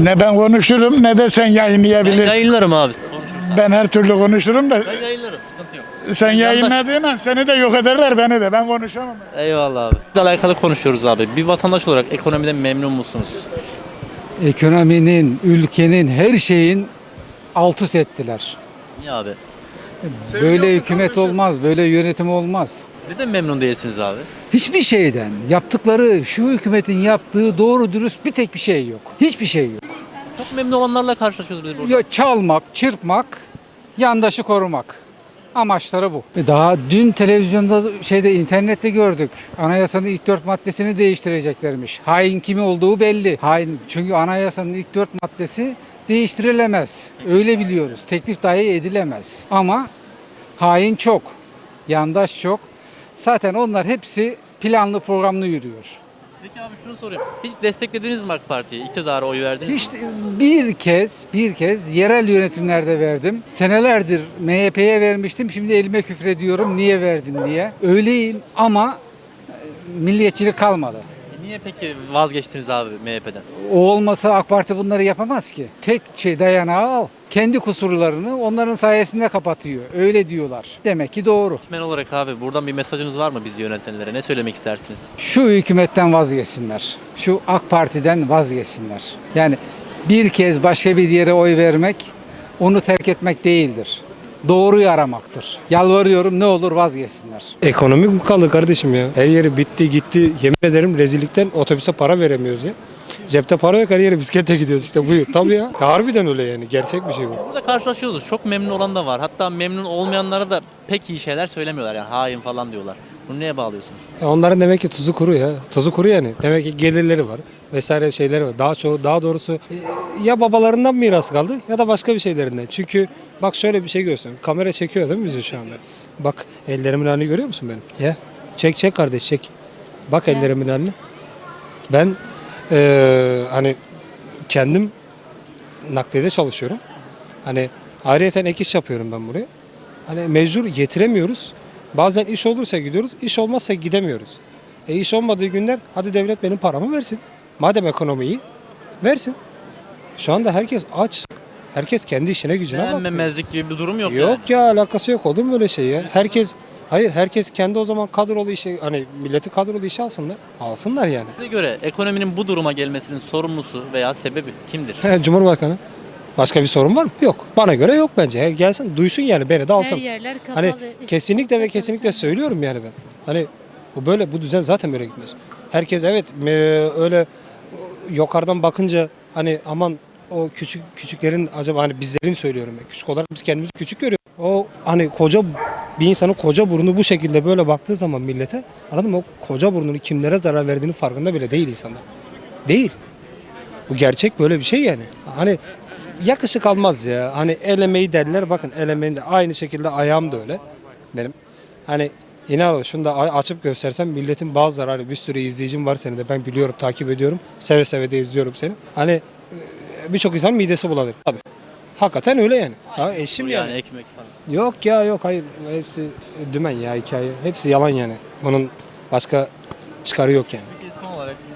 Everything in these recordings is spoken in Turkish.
Ne ben konuşurum ne de sen Ben yayınlayabilirsin. yayınlarım abi. Ben her türlü konuşurum da Ben yayınlarım. Sıkıntı yok. sen yayınladığın seni de yok ederler beni de ben konuşamam. Eyvallah abi. Bununla alakalı konuşuyoruz abi. Bir vatandaş olarak ekonomiden memnun musunuz? ekonominin, ülkenin, her şeyin alt üst ettiler. Niye abi? Böyle hükümet olmaz, böyle yönetim olmaz. Neden memnun değilsiniz abi? Hiçbir şeyden yaptıkları, şu hükümetin yaptığı doğru dürüst bir tek bir şey yok. Hiçbir şey yok. Çok memnun olanlarla karşılaşıyoruz biz burada. Ya çalmak, çırpmak, yandaşı korumak. Amaçları bu. E Daha dün televizyonda şeyde internette gördük. Anayasanın ilk dört maddesini değiştireceklermiş. Hain kimi olduğu belli. Hain çünkü anayasanın ilk dört maddesi değiştirilemez. Öyle biliyoruz. Teklif dahi edilemez. Ama hain çok. Yandaş çok. Zaten onlar hepsi planlı programlı yürüyor. Peki abi şunu sorayım. Hiç desteklediniz mi AK Parti'yi? İktidara oy verdiniz mi? İşte bir kez, bir kez yerel yönetimlerde verdim. Senelerdir MHP'ye vermiştim. Şimdi elime küfrediyorum niye verdim diye. Öyleyim ama e, milliyetçilik kalmadı. Niye peki vazgeçtiniz abi MHP'den? O olmasa AK Parti bunları yapamaz ki. Tek şey dayanağı o. Kendi kusurlarını onların sayesinde kapatıyor. Öyle diyorlar. Demek ki doğru. Men olarak abi buradan bir mesajınız var mı bizi yönetenlere? Ne söylemek istersiniz? Şu hükümetten vazgeçsinler. Şu AK Parti'den vazgeçsinler. Yani bir kez başka bir yere oy vermek onu terk etmek değildir. Doğruyu aramaktır. Yalvarıyorum ne olur vazgeçsinler. Ekonomik mi kaldı kardeşim ya? Her yeri bitti gitti. Yemin ederim rezillikten otobüse para veremiyoruz ya. Cepte para yok her yere bisiklete gidiyoruz işte buyur. Tabii ya. Harbiden öyle yani. Gerçek bir şey bu. Burada karşılaşıyoruz. Çok memnun olan da var. Hatta memnun olmayanlara da pek iyi şeyler söylemiyorlar. Yani hain falan diyorlar. Bunu neye bağlıyorsunuz? Ya onların demek ki tuzu kuru ya. Tuzu kuru yani. Demek ki gelirleri var vesaire şeyleri var. Daha çoğu daha doğrusu e, ya babalarından miras kaldı ya da başka bir şeylerinden. Çünkü bak şöyle bir şey görsün. Kamera çekiyor değil mi bizi şu anda? Bak ellerimin halini görüyor musun benim? Ya çek çek kardeş çek. Bak ellerimin halini. Ben eee, hani kendim nakliyede çalışıyorum. Hani ayrıyeten ek iş yapıyorum ben buraya. Hani mecbur getiremiyoruz. Bazen iş olursa gidiyoruz, iş olmazsa gidemiyoruz. E iş olmadığı günler hadi devlet benim paramı versin. Madem ekonomi iyi, versin. Şu anda herkes aç. Herkes kendi işine gücüne bakıyor. Beğenmemezlik gibi bir durum yok, Yok yani. ya alakası yok olur mu öyle şey ya? Herkes hayır herkes kendi o zaman kadrolu işe hani milleti kadrolu işe alsınlar. Alsınlar yani. Size göre ekonominin bu duruma gelmesinin sorumlusu veya sebebi kimdir? Cumhurbaşkanı. Başka bir sorun var mı? Yok. Bana göre yok bence. He, gelsin duysun yani beni de alsın. Her yerler kapalı. Hani İş- kesinlikle ve kesinlikle söylüyorum yani ben. Hani bu böyle bu düzen zaten böyle gitmez. Herkes evet me- öyle yukarıdan bakınca hani aman o küçük küçüklerin acaba hani bizlerin söylüyorum ben. Küçük olarak biz kendimizi küçük görüyoruz. O hani koca bir insanın koca burnu bu şekilde böyle baktığı zaman millete anladın mı? O koca burnunu kimlere zarar verdiğini farkında bile değil insanlar. Değil. Bu gerçek böyle bir şey yani. Hani yakışık almaz ya. Hani el emeği derler. Bakın el emeğinde aynı şekilde ayağım da öyle. Benim. Hani inan şunu da açıp göstersem milletin bazıları hani bir sürü izleyicim var senin de ben biliyorum takip ediyorum. Seve seve de izliyorum seni. Hani e, birçok insan midesi bulanır. Tabii. Hakikaten öyle yani. Ha, eşim yani yani. ekmek falan. Yok ya yok hayır. Hepsi dümen ya hikaye. Hepsi yalan yani. Bunun başka çıkarı yok yani.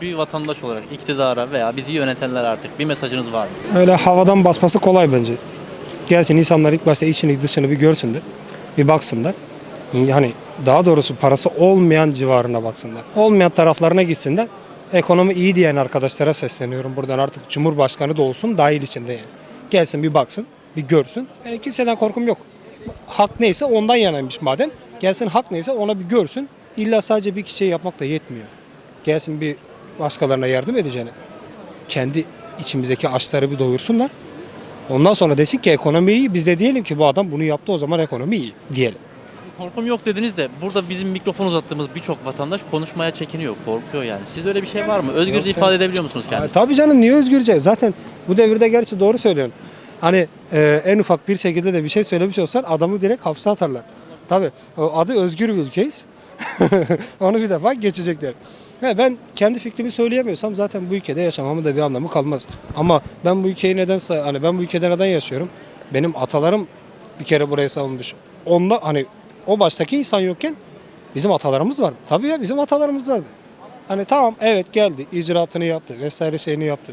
Bir vatandaş olarak iktidara veya bizi yönetenler artık bir mesajınız var mı? Öyle havadan basması kolay bence. Gelsin insanlar ilk başta içini dışını bir görsünler. Bir baksınlar. Hani daha doğrusu parası olmayan civarına baksınlar. Olmayan taraflarına gitsinler. Ekonomi iyi diyen arkadaşlara sesleniyorum buradan artık Cumhurbaşkanı da olsun dahil içinde yani. Gelsin bir baksın, bir görsün. Yani kimseden korkum yok. Hak neyse ondan yanaymış madem. Gelsin hak neyse ona bir görsün. İlla sadece bir kişiye yapmak da yetmiyor. Gelsin bir başkalarına yardım edeceğine kendi içimizdeki açları bir doyursunlar. Ondan sonra desin ki ekonomi iyi. Biz de diyelim ki bu adam bunu yaptı o zaman ekonomi iyi diyelim. Korkum yok dediniz de burada bizim mikrofon uzattığımız birçok vatandaş konuşmaya çekiniyor, korkuyor yani. Sizde öyle bir şey var mı? Özgürce Yok, ifade edebiliyor musunuz kendinizi? tabii canım niye özgürce? Zaten bu devirde gerçi doğru söylüyorsun. Hani e, en ufak bir şekilde de bir şey söylemiş olsan adamı direkt hapse atarlar. Tabii o adı özgür bir ülkeyiz. Onu bir defa geçecekler. He, ben kendi fikrimi söyleyemiyorsam zaten bu ülkede yaşamamın da bir anlamı kalmaz. Ama ben bu ülkeyi neden hani ben bu ülkede neden yaşıyorum? Benim atalarım bir kere buraya salınmış. Onda hani o baştaki insan yokken bizim atalarımız vardı. Tabii ya bizim atalarımız vardı. Hani tamam evet geldi icraatını yaptı vesaire şeyini yaptı.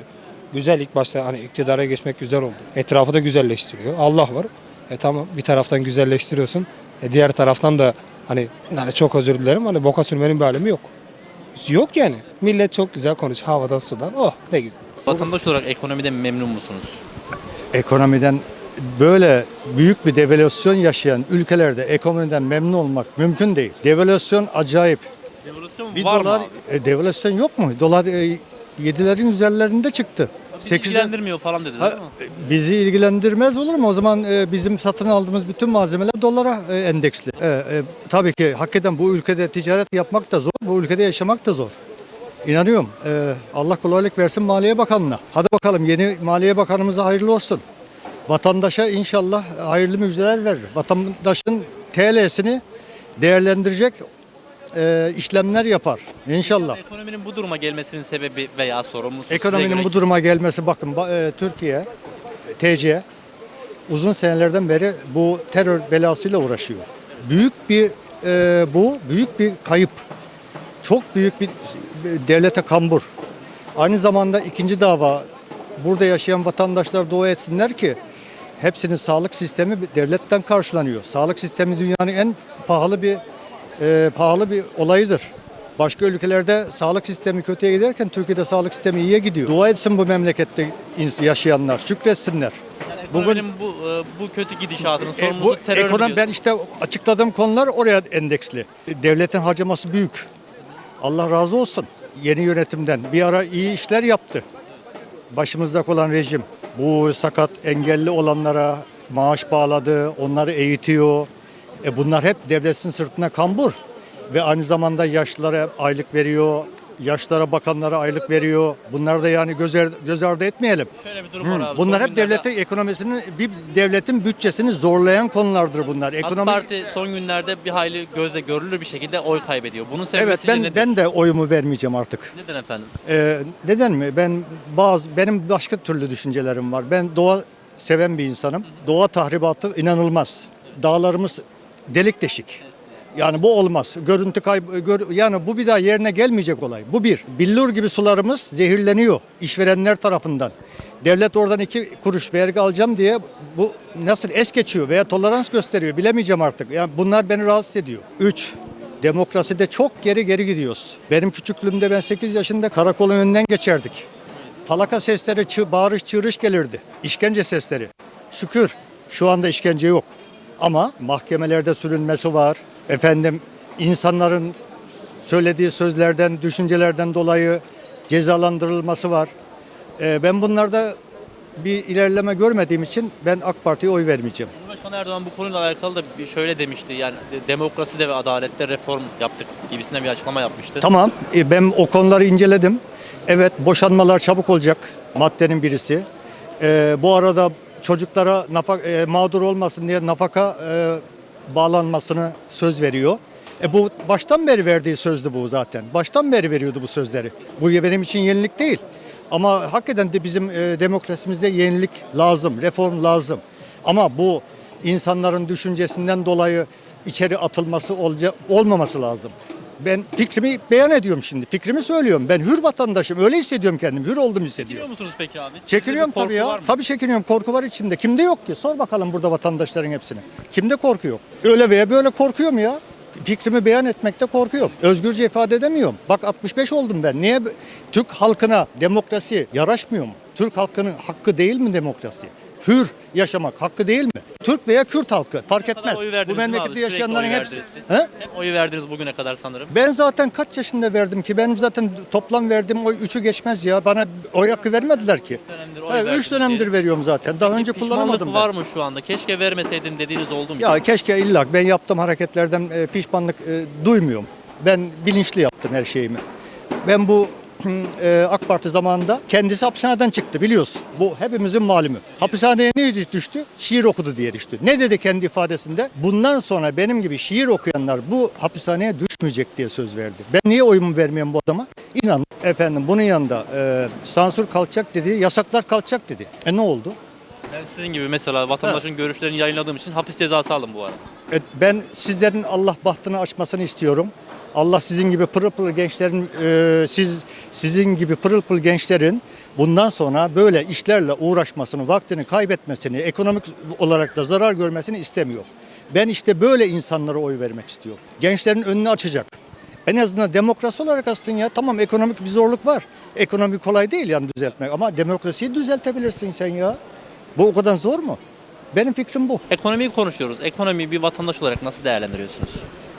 güzel ilk başta hani iktidara geçmek güzel oldu. Etrafı da güzelleştiriyor. Allah var. E tamam bir taraftan güzelleştiriyorsun. E diğer taraftan da hani yani çok özür dilerim hani boka sürmenin bir alemi yok. Yok yani. Millet çok güzel konuşuyor. Havadan sudan. Oh ne güzel. Vatandaş olarak ekonomiden memnun musunuz? ekonomiden böyle büyük bir devalüasyon yaşayan ülkelerde ekonomiden memnun olmak mümkün değil. Devalüasyon acayip. Devalüasyon Bir var dolar mı? abi? e, devalüasyon yok mu? Dolar e, 7'lerin üzerlerinde çıktı. Bizi 8'e ilgilendirmiyor falan dedi değil mi? bizi ilgilendirmez olur mu? O zaman e, bizim satın aldığımız bütün malzemeler dolara e, endeksli. E, e, tabii ki hakikaten bu ülkede ticaret yapmak da zor, bu ülkede yaşamak da zor. İnanıyorum. E, Allah kolaylık versin Maliye Bakanı'na. Hadi bakalım yeni Maliye Bakanımıza hayırlı olsun. Vatandaşa inşallah hayırlı müjdeler verir. Vatandaşın TL'sini değerlendirecek e, işlemler yapar. İnşallah. Ekonominin bu duruma gelmesinin sebebi veya sorumlusu Ekonominin göre bu duruma gelmesi bakın ba- e, Türkiye, e, TC uzun senelerden beri bu terör belasıyla uğraşıyor. Büyük bir e, bu büyük bir kayıp. Çok büyük bir devlete kambur. Aynı zamanda ikinci dava burada yaşayan vatandaşlar dua etsinler ki hepsinin sağlık sistemi devletten karşılanıyor. Sağlık sistemi dünyanın en pahalı bir e, pahalı bir olayıdır. Başka ülkelerde sağlık sistemi kötüye giderken Türkiye'de sağlık sistemi iyiye gidiyor. Dua etsin bu memlekette yaşayanlar, şükretsinler. Yani Bugün bu e, bu kötü gidişatının e, sorumlusu bu terör ekonomi ben işte açıkladığım konular oraya endeksli. Devletin harcaması büyük. Allah razı olsun yeni yönetimden. Bir ara iyi işler yaptı. Başımızda olan rejim. Bu sakat engelli olanlara maaş bağladı, onları eğitiyor. E bunlar hep devletin sırtına kambur. Ve aynı zamanda yaşlılara aylık veriyor, yaşlara bakanlara aylık veriyor. Bunlar da yani göz, er- göz ardı etmeyelim. Şöyle bir durum var abi. Bunlar Son hep günlerde devletin ekonomisinin bir devletin bütçesini zorlayan konulardır bunlar. AK Ekonomi Parti son günlerde bir hayli gözle görülür bir şekilde oy kaybediyor. Bunun sebebi Evet sizce ben nedir? ben de oyumu vermeyeceğim artık. Neden efendim? Ee, neden mi? Ben bazı benim başka türlü düşüncelerim var. Ben doğa seven bir insanım. Doğa tahribatı inanılmaz. Dağlarımız delik deşik. Yani bu olmaz. Görüntü kaybı gör- yani bu bir daha yerine gelmeyecek olay. Bu bir. Billur gibi sularımız zehirleniyor işverenler tarafından. Devlet oradan iki kuruş vergi alacağım diye bu nasıl es geçiyor veya tolerans gösteriyor bilemeyeceğim artık. Yani bunlar beni rahatsız ediyor. Üç, Demokraside çok geri geri gidiyoruz. Benim küçüklüğümde ben 8 yaşında karakolun önünden geçerdik. Falaka sesleri, bağırış çığırış gelirdi. İşkence sesleri. Şükür şu anda işkence yok. Ama mahkemelerde sürülmesi var. Efendim insanların söylediği sözlerden, düşüncelerden dolayı cezalandırılması var. Ee, ben bunlarda bir ilerleme görmediğim için ben AK Parti'ye oy vermeyeceğim. Cumhurbaşkanı Erdoğan bu konuyla alakalı da şöyle demişti. Yani de- demokraside ve adalette reform yaptık gibisinden bir açıklama yapmıştı. Tamam. e, Ben o konuları inceledim. Evet boşanmalar çabuk olacak. Maddenin birisi. Ee, bu arada çocuklara nafaka, e, mağdur olmasın diye nafaka e, bağlanmasını söz veriyor. E bu baştan beri verdiği sözdü bu zaten. Baştan beri veriyordu bu sözleri. Bu benim için yenilik değil. Ama hakikaten de bizim e, demokrasimizde yenilik lazım, reform lazım. Ama bu insanların düşüncesinden dolayı içeri atılması olca, olmaması lazım. Ben fikrimi beyan ediyorum şimdi. Fikrimi söylüyorum. Ben hür vatandaşım. Öyle hissediyorum kendimi. Hür oldum Çekiniyor hissediyorum. musunuz peki abi? Sizde Çekiniyorum bir korku tabii ya. mı? Tabii çekiniyorum. Korku var içimde. Kimde yok ki? Sor bakalım burada vatandaşların hepsine. Kimde korku yok? Öyle veya böyle korkuyorum ya. Fikrimi beyan etmekte korkuyorum. Özgürce ifade edemiyorum. Bak 65 oldum ben. Niye b- Türk halkına demokrasi yaraşmıyor mu? Türk halkının hakkı değil mi demokrasi? Hür yaşamak hakkı değil mi? Türk veya Kürt halkı fark Ne kadar etmez. oy Bu verdiniz değil mi abi? memlekette Sürekli yaşayanların oy hepsi. verdiniz siz. He? Hep oyu verdiniz bugüne kadar sanırım. Ben zaten kaç yaşında verdim ki? Benim zaten toplam verdiğim oy 3'ü geçmez ya. Bana oy hakkı vermediler ki. dönemdir oy Evet, verdiniz 3 dönemdir veriyorum zaten. Daha önce Pişmanlık kullanamadım var ben. mı şu anda? Keşke vermeseydim dediğiniz oldu mu? Ya keşke illa ben yaptığım hareketlerden e, pişmanlık e, duymuyorum. Ben bilinçli yaptım her şeyimi. Ben bu AK Parti zamanında kendisi hapishaneden çıktı biliyorsun. Bu hepimizin malumu. Hapishaneye niye düştü? Şiir okudu diye düştü. Ne dedi kendi ifadesinde? Bundan sonra benim gibi şiir okuyanlar bu hapishaneye düşmeyecek diye söz verdi. Ben niye oyumu vermiyorum bu adama? İnan efendim bunun yanında e, sansür kalkacak dedi, yasaklar kalkacak dedi. E ne oldu? Ben sizin gibi mesela vatandaşın görüşlerini yayınladığım için hapis cezası aldım bu arada. Evet, ben sizlerin Allah bahtını açmasını istiyorum. Allah sizin gibi pırıl pırıl gençlerin, e, siz sizin gibi pırıl pırıl gençlerin bundan sonra böyle işlerle uğraşmasını, vaktini kaybetmesini, ekonomik olarak da zarar görmesini istemiyor. Ben işte böyle insanlara oy vermek istiyorum. Gençlerin önünü açacak. En azından demokrasi olarak aslında ya tamam ekonomik bir zorluk var. Ekonomi kolay değil yani düzeltmek ama demokrasiyi düzeltebilirsin sen ya. Bu o kadar zor mu? Benim fikrim bu. Ekonomiyi konuşuyoruz. Ekonomiyi bir vatandaş olarak nasıl değerlendiriyorsunuz?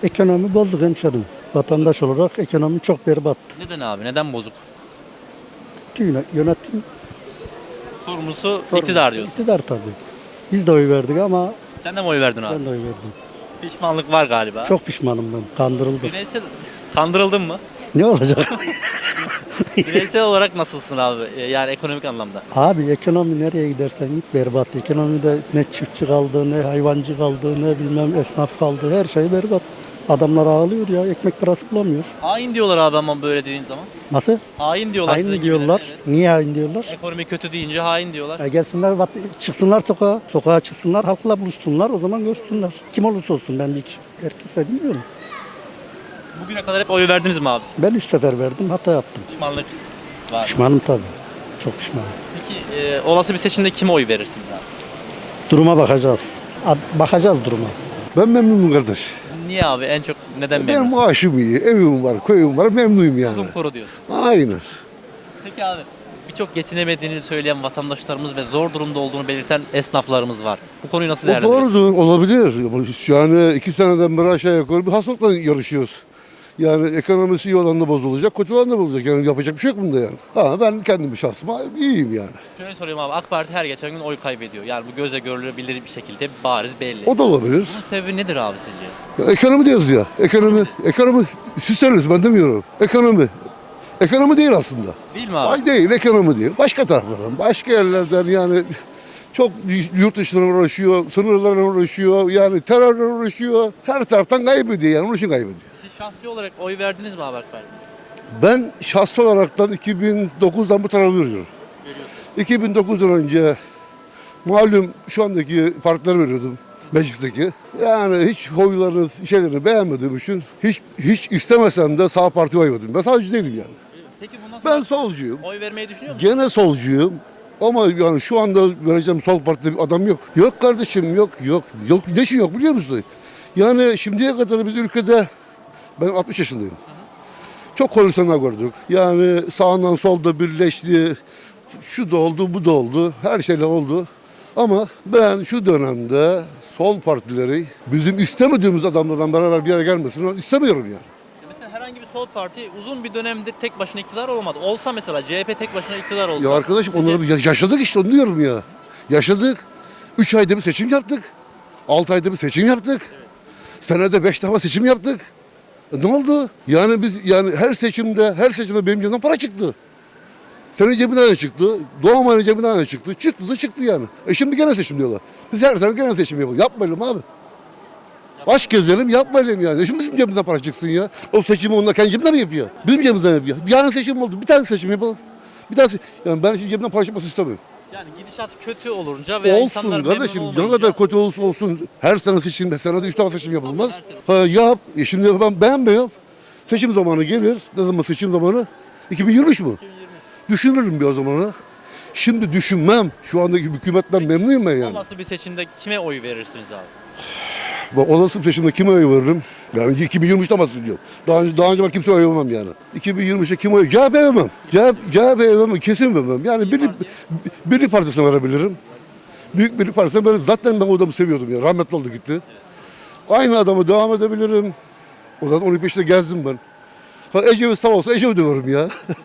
Ekonomi bozuk hemşerim. Vatandaş olarak ekonomi çok berbat. Neden abi? Neden bozuk? Yöne- Yönetim Sorumlusu iktidar diyorsun. İktidar tabii. Biz de oy verdik ama Sen de mi oy verdin abi? ben de oy verdim. Pişmanlık var galiba. Çok pişmanım ben. Kandırıldım. Bireysel kandırıldın mı? Ne olacak? Bireysel olarak nasılsın abi? Ee, Yani ekonomik anlamda. Abi ekonomi nereye gidersen git berbat. Ekonomide ne çiftçi kaldı, ne hayvancı kaldı, ne bilmem esnaf kaldı. Her şey berbat. Adamlar ağlıyor ya. Ekmek parası bulamıyor. Hain diyorlar abi ama böyle dediğin zaman. Nasıl? Hain diyorlar size Hain gibiler, diyorlar. evet. Niye hain diyorlar? Ekonomi kötü deyince hain diyorlar. Ya gelsinler vat- çıksınlar sokağa. Sokağa çıksınlar, halkla buluşsunlar. O zaman görsünler. Kim olursa olsun ben bir herkes de bilmiyorum. Bugüne kadar hep oy verdiniz mi abi? Ben üç sefer verdim, hata yaptım. Pişmanlık var. Pişmanım tabii. Çok pişmanım. Peki e, olası bir seçimde kime oy verirsiniz abi? Duruma bakacağız. Ad- Bakacağız duruma. Ben memnunum kardeş. Niye abi? En çok neden memnun? maaşım iyi, evim var, köyüm var, memnunum yani. Uzun kuru diyorsun. Aynen. Peki abi birçok geçinemediğini söyleyen vatandaşlarımız ve zor durumda olduğunu belirten esnaflarımız var. Bu konuyu nasıl O değerlendiriyorsun? doğrudur, olabilir. Yani iki seneden beri aşağı yukarı bir hastalıkla yarışıyoruz. Yani ekonomisi iyi olan da bozulacak, kötü olan da bozulacak. Yani yapacak bir şey yok bunda yani. Ha, ben kendim şahsıma iyiyim yani. Şöyle sorayım abi AK Parti her geçen gün oy kaybediyor. Yani bu gözle görülebilir bir şekilde bariz belli. O da olabilir. Bunun sebebi nedir abi sizce? Ya, ekonomi diyoruz ya. Ekonomi, ekonomi siz söylüyorsunuz ben demiyorum. Ekonomi. Ekonomi değil aslında. Değil mi abi? Ay değil, ekonomi değil. Başka taraflardan, başka yerlerden yani çok yurt dışına uğraşıyor, sınırlarla uğraşıyor, yani terörle uğraşıyor. Her taraftan kaybediyor yani, onun için kaybediyor. Şahsi olarak oy verdiniz mi abi AK Parti'ye? Ben şahsi olaraktan 2009'dan bu tarafa veriyorum. 2009'dan önce malum şu andaki partiler veriyordum meclisteki. Yani hiç oylarını, şeylerini beğenmediğim için hiç hiç istemesem de sağ parti oy verdim. Ben sadece değilim yani. Peki bundan sonra Ben solcuyum. oy vermeyi düşünüyor musunuz? Gene solcuyum. Ama yani şu anda vereceğim sol partide bir adam yok. Yok kardeşim yok yok. Yok ne şey yok biliyor musun? Yani şimdiye kadar biz ülkede ben 60 yaşındayım. Çok konuşanlar gördük. Yani sağından solda birleşti. Şu da oldu, bu da oldu. Her şeyle oldu. Ama ben şu dönemde sol partileri bizim istemediğimiz adamlardan beraber bir araya gelmesini istemiyorum yani. Ya Mesela herhangi bir sol parti uzun bir dönemde tek başına iktidar olamadı. Olsa mesela CHP tek başına iktidar olsa. Ya arkadaşım sizce- onları biz yaşadık işte onu diyorum ya. Yaşadık. 3 ayda bir seçim yaptık. 6 ayda bir seçim yaptık. Senede 5 defa seçim yaptık. Ne oldu? Yani biz yani her seçimde her seçimde benim cebimden para çıktı. Senin cebinden de çıktı. Doğumanın cebinden de çıktı. Çıktı da çıktı yani. E şimdi gene seçim diyorlar. Biz her sene gene seçim yapalım. Yapmayalım abi. Aç gezelim yapmayalım yani. E Şimdi bizim cebimizden para çıksın ya. O seçimi onlar kendi cebinden mi yapıyor? Bizim cebimizden yapıyor. Yarın seçim oldu. Bir tane seçim yapalım. Bir tane se- yani ben şimdi cebimden para çıkmasını istemiyorum. Yani gidişat kötü olunca ve insanlar olsun memnun kardeşim. Ne olmayınca- kadar kötü olsun olsun. Her sene seçim, senede üç defa seçim yapılmaz. Ha, yap. E şimdi ben beğenmiyorum. Seçim zamanı gelir. Ne zaman seçim zamanı? 2023 mü? Düşünürüm bir o zamanı. Şimdi düşünmem. Şu andaki hükümetten memnunum ben yani. Olası bir seçimde kime oy verirsiniz abi? Bak olası bir seçimde kime oy veririm? Yani 2023'ten bahsediyorum. Daha önce, daha önce ben kimseye oy vermem yani. 2023'e kime oy? CHP vermem. CHP, CHP vermem. Kesin vermem. Yani Birlik, Birlik Partisi'ne verebilirim. Büyük Birlik Partisi'ne ben zaten ben o adamı seviyordum ya. Rahmetli oldu gitti. Aynı adamı devam edebilirim. O zaman onun peşinde gezdim ben. Ecevit sağ olsa Ecevit'i veririm ya.